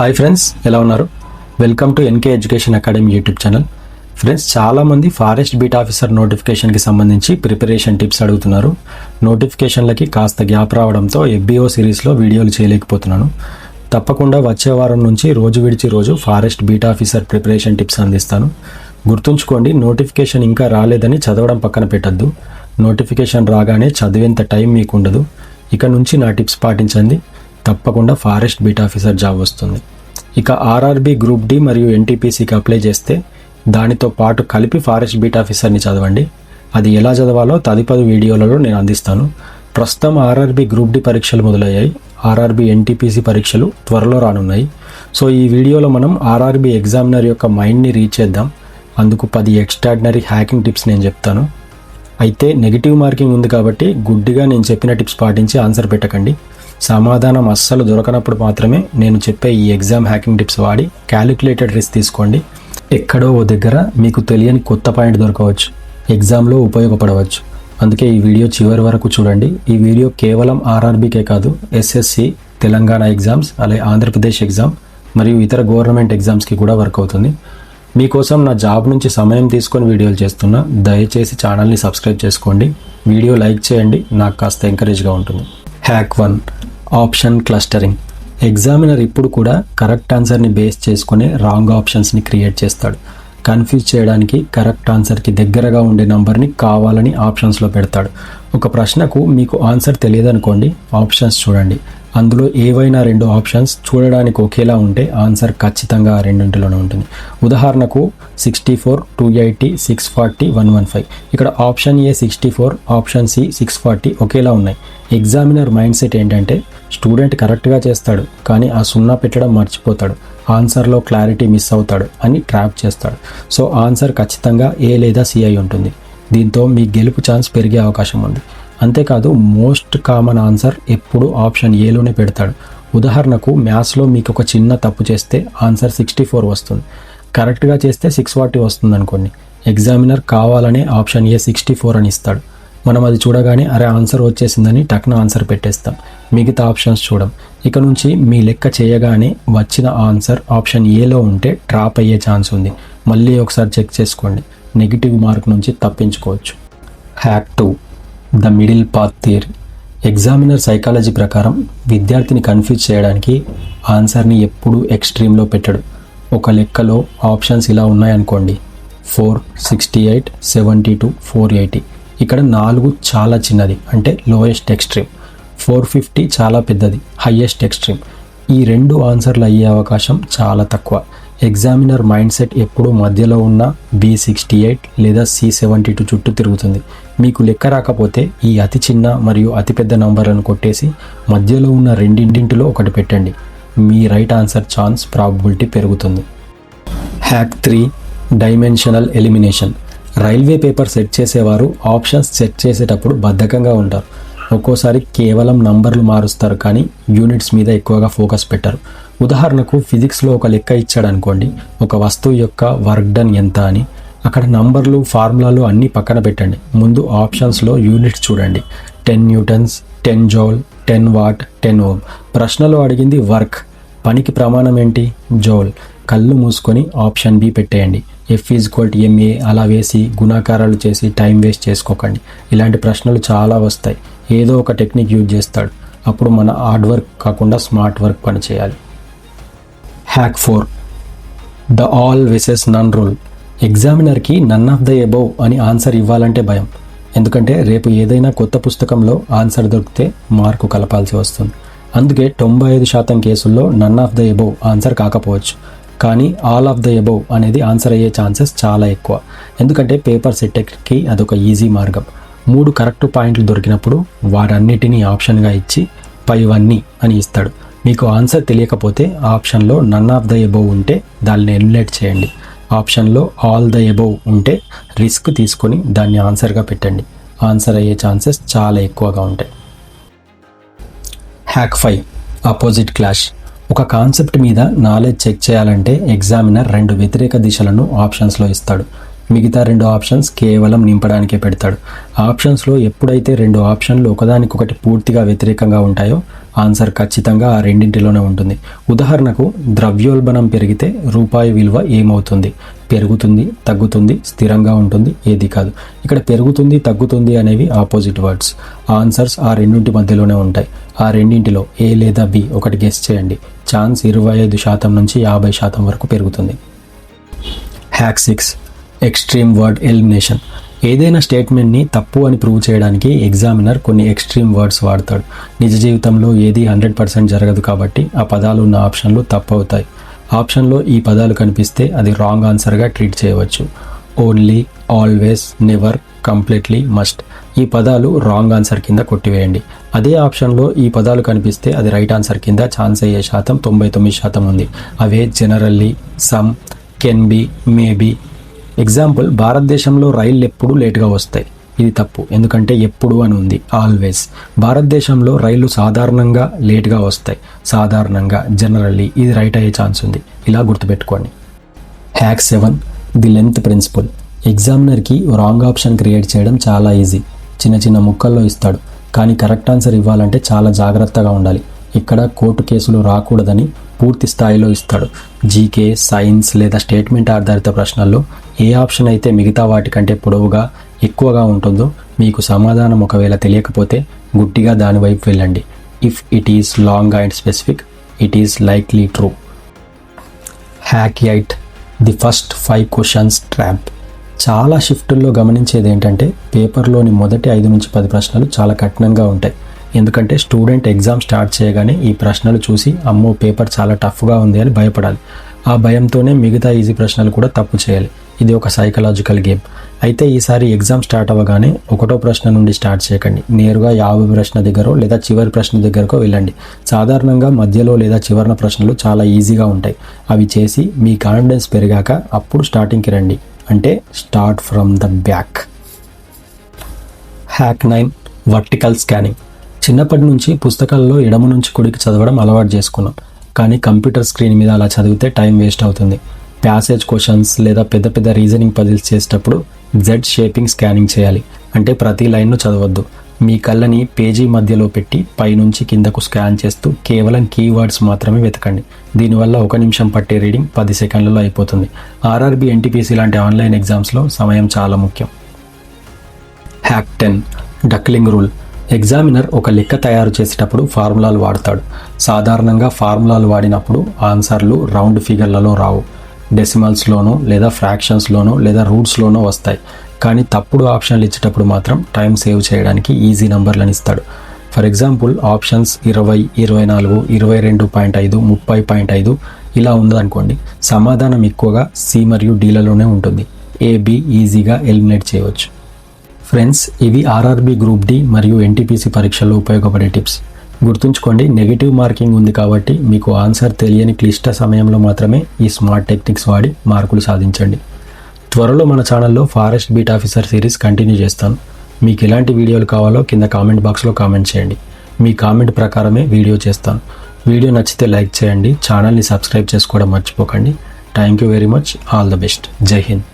Hi friends ఎలా ఉన్నారు? Welcome to NK education academy YouTube channel friends చాలామంది forest beat officer నోటిఫికేషన్కి సంబంధించి ప్రిపరేషన్ టిప్స్ అడుగుతున్నారు. నోటిఫికేషన్లకి కాస్త గ్యాప్ రావడంతో ఎఫ్బిఓ సిరీస్లో వీడియోలు చేయలేకపోతున్నాను. తప్పకుండా వచ్చే వారం నుంచి రోజు విడిచి రోజు forest beat officer preparation tips అందిస్తాను. గుర్తుంచుకోండి నోటిఫికేషన్ ఇంకా రాలేదని చదవడం పక్కన పెట్టద్దు. నోటిఫికేషన్ రాగానే చదివేంత టైం మీకు ఉండదు. ఇక నుంచి నా టిప్స్ పాటించండి. తప్పకుండా ఫారెస్ట్ బీట్ ఆఫీసర్ జాబ్ వస్తుంది. ఇక ఆర్ఆర్బి గ్రూప్ డి మరియు ఎన్టీపీసీకి అప్లై చేస్తే దానితో పాటు కలిపి ఫారెస్ట్ బీట్ ఆఫీసర్ని చదవండి. అది ఎలా చదవాలో తదుపరి వీడియోలలో నేను అందిస్తాను. ప్రస్తుతం ఆర్ఆర్బి గ్రూప్ డి పరీక్షలు మొదలయ్యాయి. ఆర్ఆర్బి ఎన్టీపీసీ పరీక్షలు త్వరలో రానున్నాయి. సో ఈ వీడియోలో మనం ఆర్ఆర్బి ఎగ్జామినర్ యొక్క మైండ్ని రీచ్ చేద్దాం. అందుకు పది ఎక్స్ట్రాడినరీ హ్యాకింగ్ టిప్స్ నేను చెప్తాను. అయితే నెగిటివ్ మార్కింగ్ ఉంది కాబట్టి గుడ్డిగా నేను చెప్పిన టిప్స్ పాటించి ఆన్సర్ పెట్టకండి. సమాధానం అస్సలు దొరకనప్పుడు మాత్రమే నేను చెప్పే ఈ ఎగ్జామ్ హ్యాకింగ్ టిప్స్ వాడి క్యాలిక్యులేటెడ్ రిస్క్ తీసుకోండి. ఎక్కడో ఓ దగ్గర మీకు తెలియని కొత్త పాయింట్ దొరకవచ్చు. ఎగ్జామ్లో ఉపయోగపడవచ్చు. అందుకే ఈ వీడియో చివరి వరకు చూడండి. ఈ వీడియో కేవలం ఆర్ఆర్బీకే కాదు ఎస్ఎస్సి తెలంగాణ ఎగ్జామ్స్ అలాగే ఆంధ్రప్రదేశ్ ఎగ్జామ్ మరియు ఇతర గవర్నమెంట్ ఎగ్జామ్స్కి కూడా వర్క్ అవుతుంది. మీకోసం నా జాబ్ నుంచి సమయం తీసుకొని వీడియోలు చేస్తున్నా. దయచేసి ఛానల్ని సబ్స్క్రైబ్ చేసుకోండి. వీడియో లైక్ చేయండి. నాకు కాస్త ఎంకరేజ్గా ఉంటుంది. Hack one option clustering. Examiner ఇప్పుడు కూడా కరెక్ట్ ఆన్సర్ని బేస్ చేసుకునే రాంగ్ ఆప్షన్స్ని క్రియేట్ చేస్తాడు. కన్ఫ్యూజ్ చేయడానికి కరెక్ట్ ఆన్సర్కి దగ్గరగా ఉండే నంబర్ని కావాలని ఆప్షన్స్లో పెడతాడు. ఒక ప్రశ్నకు మీకు ఆన్సర్ తెలియదనుకోండి ఆప్షన్స్ చూడండి. అందులో ఏవైనా రెండు ఆప్షన్స్ చూడడానికి ఒకేలా ఉంటే ఆన్సర్ ఖచ్చితంగా ఆ రెండింటిలోనే ఉంటుంది. ఉదాహరణకు sixty four two eighty six forty one one five ఇక్కడ option A sixty four option C six forty ఒకేలా ఉన్నాయి. ఎగ్జామినర్ మైండ్ సెట్ ఏంటంటే స్టూడెంట్ కరెక్ట్గా చేస్తాడు కానీ ఆ సున్నా పెట్టడం మర్చిపోతాడు. ఆన్సర్లో క్లారిటీ మిస్ అవుతాడు అని ట్రాప్ చేస్తాడు. సో ఆన్సర్ ఖచ్చితంగా ఏ లేదా సి అయి ఉంటుంది. దీంతో మీ గెలుపు ఛాన్స్ పెరిగే అవకాశం ఉంది. అంతేకాదు మోస్ట్ కామన్ ఆన్సర్ ఎప్పుడు ఆప్షన్ ఏలోనే పెడతాడు. ఉదాహరణకు మ్యాథ్స్లో మీకు ఒక చిన్న తప్పు చేస్తే ఆన్సర్ సిక్స్టీ ఫోర్ వస్తుంది. కరెక్ట్గా చేస్తే సిక్స్ ఫార్టీ వస్తుంది అనుకోండి ఎగ్జామినర్ కావాలనే ఆప్షన్ ఏ సిక్స్టీ ఫోర్ అని ఇస్తాడు. మనం అది చూడగానే అరే ఆన్సర్ వచ్చేసిందని టక్న ఆన్సర్ పెట్టేస్తాం. మిగతా ఆప్షన్స్ చూడం. ఇక నుంచి మీ లెక్క చేయగానే వచ్చిన ఆన్సర్ ఆప్షన్ ఏలో ఉంటే ట్రాప్ అయ్యే ఛాన్స్ ఉంది. మళ్ళీ ఒకసారి చెక్ చేసుకోండి. నెగిటివ్ మార్క్ నుంచి తప్పించుకోవచ్చు. Hack two. The middle path theory. Examiner psychology ప్రకారం విద్యార్థిని కన్ఫ్యూజ్ చేయడానికి ఆన్సర్ని ఎప్పుడూ ఎక్స్ట్రీమ్లో పెట్టడు. ఒక లెక్కలో ఆప్షన్స్ ఇలా ఉన్నాయనుకోండి. Four sixty eight seventy two four eighty. ఇక్కడ నాలుగు చాలా చిన్నది అంటే లోయెస్ట్ ఎక్స్ట్రీమ్. ఫోర్ ఫిఫ్టీ చాలా పెద్దది హయ్యెస్ట్ ఎక్స్ట్రీమ్. ఈ రెండు ఆన్సర్లు అయ్యే అవకాశం చాలా తక్కువ. ఎగ్జామినర్ మైండ్ సెట్ ఎప్పుడూ మధ్యలో ఉన్న బి సిక్స్టీ ఎయిట్ లేదా సి సెవెంటీ టూ చుట్టూ తిరుగుతుంది. మీకు లెక్క రాకపోతే ఈ అతి చిన్న మరియు అతిపెద్ద నంబర్లను కొట్టేసి మధ్యలో ఉన్న రెండింటింటిలో ఒకటి పెట్టండి. మీ రైట్ ఆన్సర్ ఛాన్స్ ప్రాబబిలిటీ పెరుగుతుంది. Hack three dimensional elimination. Railway paper set చేసేవారు ఆప్షన్స్ సెట్ చేసేటప్పుడు బద్ధకంగా ఉంటారు. ఒక్కోసారి కేవలం నంబర్లు మారుస్తారు కానీ యూనిట్స్ మీద ఎక్కువగా ఫోకస్ పెట్టరు. ఉదాహరణకు ఫిజిక్స్లో ఒక లెక్క ఇచ్చాడు అనుకోండి ఒక వస్తువు యొక్క వర్క్ డన్ ఎంత అని. అక్కడ నంబర్లు ఫార్ములాలు అన్నీ పక్కన పెట్టండి. ముందు ఆప్షన్స్లో యూనిట్స్ చూడండి. Ten newtons ten joule ten watt ten ohm ప్రశ్నలో అడిగింది వర్క్. పనికి ప్రమాణం ఏంటి? జోల్. కళ్ళు మూసుకొని ఆప్షన్ బి పెట్టేయండి. ఎఫ్ ఈజ్ కోల్ట్ ఎంఏ అలా వేసి గుణాకారాలు చేసి టైం వేస్ట్ చేసుకోకండి. ఇలాంటి ప్రశ్నలు చాలా వస్తాయి. ఏదో ఒక టెక్నిక్ యూజ్ చేస్తాడు. అప్పుడు మన హార్డ్ వర్క్ కాకుండా స్మార్ట్ వర్క్ పని చేయాలి. Hack four the all versus none rule ఎగ్జామినర్కి none of the above అని ఆన్సర్ ఇవ్వాలంటే భయం. ఎందుకంటే రేపు ఏదైనా కొత్త పుస్తకంలో ఆన్సర్ దొరికితే మార్కు కలపాల్సి వస్తుంది. అందుకే తొంభై ఐదు శాతం కేసుల్లో none of the above answer కాకపోవచ్చు. కానీ ఆల్ ఆఫ్ ద ఎబోవ్ అనేది ఆన్సర్ అయ్యే ఛాన్సెస్ చాలా ఎక్కువ. ఎందుకంటే పేపర్ సెట్టెక్కి అదొక ఈజీ మార్గం. మూడు కరెక్ట్ పాయింట్లు దొరికినప్పుడు వాటన్నిటినీ ఆప్షన్గా ఇచ్చి పైవన్నీ అని ఇస్తాడు. మీకు ఆన్సర్ తెలియకపోతే ఆప్షన్లో నన్ ఆఫ్ ద ఎబోవ్ ఉంటే దాన్ని ఎలిమినేట్ చేయండి. ఆప్షన్లో ఆల్ ద ఎబోవ్ ఉంటే రిస్క్ తీసుకొని దాన్ని ఆన్సర్గా పెట్టండి. ఆన్సర్ అయ్యే ఛాన్సెస్ చాలా ఎక్కువగా ఉంటాయి. హ్యాక్ ఫైవ్ అపోజిట్ క్లాష్ ఒక కాన్సెప్ట్ మీద నాలెడ్జ్ చెక్ చేయాలంటే ఎగ్జామినర్ రెండు వ్యతిరేక దిశలను ఆప్షన్స్లో ఇస్తాడు. మిగతా రెండు ఆప్షన్స్ కేవలం నింపడానికే పెడతాడు. ఆప్షన్స్లో ఎప్పుడైతే రెండు ఆప్షన్లు ఒకదానికొకటి పూర్తిగా వ్యతిరేకంగా ఉంటాయో ఆన్సర్ ఖచ్చితంగా ఆ రెండింటిలోనే ఉంటుంది. ఉదాహరణకు ద్రవ్యోల్బణం పెరిగితే రూపాయి విలువ ఏమవుతుంది? పెరుగుతుంది తగ్గుతుంది స్థిరంగా ఉంటుంది ఏది కాదు. ఇక్కడ పెరుగుతుంది తగ్గుతుంది అనేవి ఆపోజిట్ వర్డ్స్. ఆన్సర్స్ ఆ రెండింటి మధ్యలోనే ఉంటాయి. ఆ రెండింటిలో ఏ లేదా బి ఒకటి గెస్ చేయండి. ఛాన్స్ ఇరవై ఐదు శాతం నుంచి యాభై శాతం వరకు పెరుగుతుంది. Hack six extreme word elimination. ఏదైనా స్టేట్మెంట్ని తప్పు అని ప్రూవ్ చేయడానికి ఎగ్జామినర్ కొన్ని ఎక్స్ట్రీమ్ వర్డ్స్ వాడతాడు. నిజ జీవితంలో ఏది హండ్రెడ్ పర్సెంట్ జరగదు కాబట్టి ఆ పదాలు ఉన్న ఆప్షన్లు తప్పు అవుతాయి ఆప్షన్లో ఈ పదాలు కనిపిస్తే అది రాంగ్ ఆన్సర్గా ట్రీట్ చేయవచ్చు. Only always never completely must. ఈ పదాలు రాంగ్ ఆన్సర్ కింద కొట్టివేయండి. అదే ఆప్షన్లో ఈ పదాలు కనిపిస్తే అది రైట్ ఆన్సర్ కింద ఛాన్స్ అయ్యే శాతం తొంభై తొమ్మిది శాతం ఉంది. అవే generally some can be maybe example భారతదేశంలో రైళ్ళు ఎప్పుడు లేటుగా వస్తాయి. ఇది తప్పు. ఎందుకంటే ఎప్పుడు అని ఉంది. ఆల్వేస్ భారతదేశంలో రైళ్ళు సాధారణంగా లేట్గా వస్తాయి. సాధారణంగా జనరల్లీ ఇది రైట్ అయ్యే ఛాన్స్ ఉంది. ఇలా గుర్తుపెట్టుకోండి. Hack seven the length principle ఎగ్జామినర్కి wrong option create చేయడం చాలా ఈజీ చిన్న చిన్న ముక్కల్లో ఇస్తాడు. కానీ కరెక్ట్ ఆన్సర్ ఇవ్వాలంటే చాలా జాగ్రత్తగా ఉండాలి. ఇక్కడ కోర్టు కేసులు రాకూడదని పూర్తి స్థాయిలో ఇస్తాడు. జీకే సైన్స్ లేదా స్టేట్మెంట్ ఆధారిత ప్రశ్నల్లో ఏ ఆప్షన్ అయితే మిగతా వాటికంటే పొడవుగా ఎక్కువగా ఉంటుందో మీకు సమాధానం ఒకవేళ తెలియకపోతే గుట్టిగా దాని వైపు వెళ్ళండి. If it is long and specific it is likely true hack eight the first five questions trap చాలా షిఫ్టుల్లో గమనించేది ఏంటంటే పేపర్లోని మొదటి ఐదు నుంచి పది ప్రశ్నలు చాలా కఠినంగా ఉంటాయి. ఎందుకంటే స్టూడెంట్ ఎగ్జామ్ స్టార్ట్ చేయగానే ఈ ప్రశ్నలు చూసి అమ్మో పేపర్ చాలా టఫ్గా ఉంది అని భయపడాలి. ఆ భయంతోనే మిగతా ఈజీ ప్రశ్నలు కూడా తప్పు చేయాలి. ఇది ఒక సైకలాజికల్ గేమ్ అయితే ఈసారి ఎగ్జామ్ స్టార్ట్ అవ్వగానే ఒకటో ప్రశ్న నుండి స్టార్ట్ చేయకండి. నేరుగా యాభై ప్రశ్న దగ్గర లేదా చివరి ప్రశ్న దగ్గరకు వెళ్ళండి. సాధారణంగా మధ్యలో లేదా చివరిన ప్రశ్నలు చాలా ఈజీగా ఉంటాయి. అవి చేసి మీ కాన్ఫిడెన్స్ పెరిగాక అప్పుడు స్టార్టింగ్కి రండి. అంటే start from the back hack nine vertical scanning చిన్నప్పటి నుంచి పుస్తకాల్లో ఎడమ నుంచి కుడికి చదవడం అలవాటు చేసుకున్నాం. కానీ కంప్యూటర్ స్క్రీన్ మీద అలా చదివితే టైం వేస్ట్ అవుతుంది. ప్యాసేజ్ క్వశ్చన్స్ లేదా పెద్ద పెద్ద రీజనింగ్ పజిల్స్ చేసేటప్పుడు జెడ్ షేపింగ్ స్కానింగ్ చేయాలి. అంటే ప్రతి లైన్ను చదవద్దు. మీ కళ్ళని పేజీ మధ్యలో పెట్టి పైనుంచి కిందకు స్కాన్ చేస్తూ కేవలం కీవర్డ్స్ మాత్రమే వెతకండి. దీనివల్ల ఒక నిమిషం పట్టే రీడింగ్ పది సెకండ్లలో అయిపోతుంది. ఆర్ఆర్బి ఎన్టీపీసీ లాంటి ఆన్లైన్ ఎగ్జామ్స్లో సమయం చాలా ముఖ్యం. Hack ten duckling rule examiner ఒక లెక్క తయారు చేసేటప్పుడు ఫార్ములాలు వాడతాడు. సాధారణంగా ఫార్ములాలు వాడినప్పుడు ఆన్సర్లు రౌండ్ ఫిగర్లలో రావు. డెసిమల్స్లోనో లేదా ఫ్రాక్షన్స్లోనో లేదా రూట్స్లోనో వస్తాయి. కానీ తప్పుడు ఆప్షన్లు ఇచ్చేటప్పుడు మాత్రం టైం సేవ్ చేయడానికి ఈజీ నంబర్లను ఇస్తాడు. ఫర్ ఎగ్జాంపుల్ ఆప్షన్స్ ఇరవై ఇరవై నాలుగు ఇరవై రెండు పాయింట్ ఐదు ముప్పై పాయింట్ ఐదు ఇలా ఉందనుకోండి. సమాధానం ఎక్కువగా సి మరియు డీలలోనే ఉంటుంది. ఏబి ఈజీగా ఎలిమినేట్ చేయవచ్చు. ఫ్రెండ్స్ ఇవి ఆర్ఆర్బి గ్రూప్ డి మరియు ఎన్టీపీసీ పరీక్షల్లో ఉపయోగపడే టిప్స్. గుర్తుంచుకోండి నెగిటివ్ మార్కింగ్ ఉంది కాబట్టి మీకు ఆన్సర్ తెలియని క్లిష్ట సమయంలో మాత్రమే ఈ స్మార్ట్ టెక్నిక్స్ వాడి మార్కులు సాధించండి. త్వరలో మన ఛానల్లో forest beat officer series continue చేస్తాను. మీకు ఎలాంటి వీడియోలు కావాలో కింద కామెంట్ బాక్స్లో కామెంట్ చేయండి. మీ కామెంట్ ప్రకారమే వీడియో చేస్తాను. వీడియో నచ్చితే లైక్ చేయండి ఛానల్ని సబ్స్క్రైబ్ చేసుకోవడం మర్చిపోకండి. Thank you very much. All the best. జై హింద్.